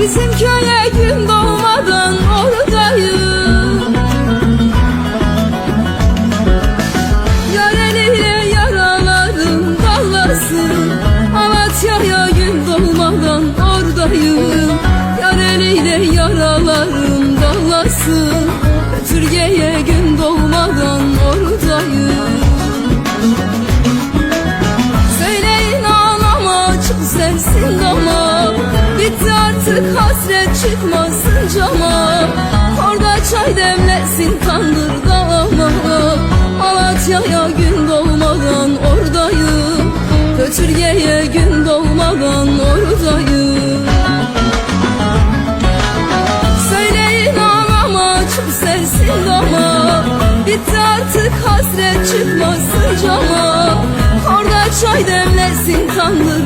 Bizim köye gün doğmadan oradayım. Yareliye yaralarım bağlasın. Amatya'ya gün doğmadan oradayım. Yareliye yaralarım bağlasın. çıkmasın cama. Orada çay demlesin kandırda ama Malatya'ya gün doğmadan oradayım. Kötürge'ye gün doğmadan oradayım. Söyleyin ağlama çok sensin ama Bitti artık hasret çıkmasın cama. Orada çay demlesin kandır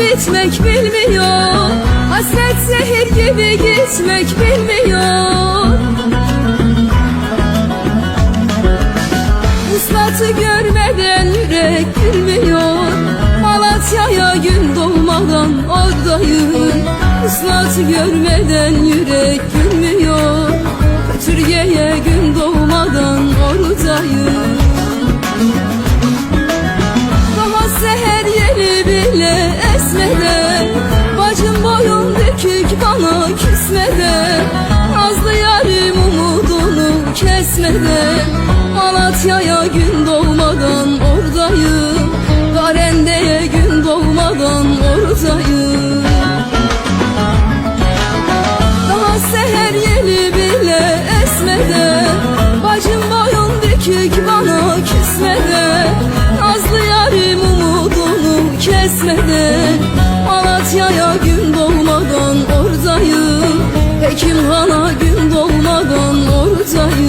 bitmek bilmiyor. Hasret zehir gibi gitmek bilmiyor. Uslatı görmeden yürek gülmüyor. Malatya'ya gün doğmadan oradayım. Uslatı görmeden yürek kesmeden Malatya'ya gün doğmadan oradayım. Garende'ye gün doğmadan oradayım. Daha seher yeli bile esmeden Bacım boyun dökük bana küsmeden Nazlı yarim umudunu kesmeden Malatya'ya gün doğmadan oradayım. Hekimhan'a gün doğmadan oradayım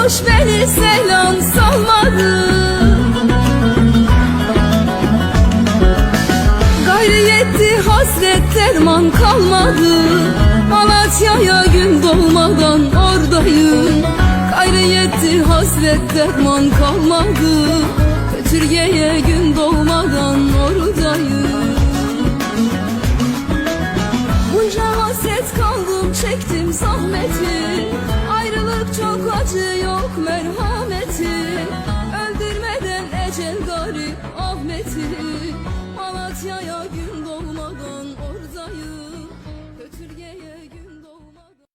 unutmuş beni selam salmadı. Gayrı yetti hasret derman kalmadı. Malatya'ya gün doğmadan oradayım. Gayrı yetti hasret derman kalmadı. Kötürge'ye gün doğmadan oradayım. Bunca hasret kaldım çektim zahmeti. Ayrılık çok acı yok merhameti Öldürmeden ecel garip ahmeti. Malatya'ya gün doğmadan oradayım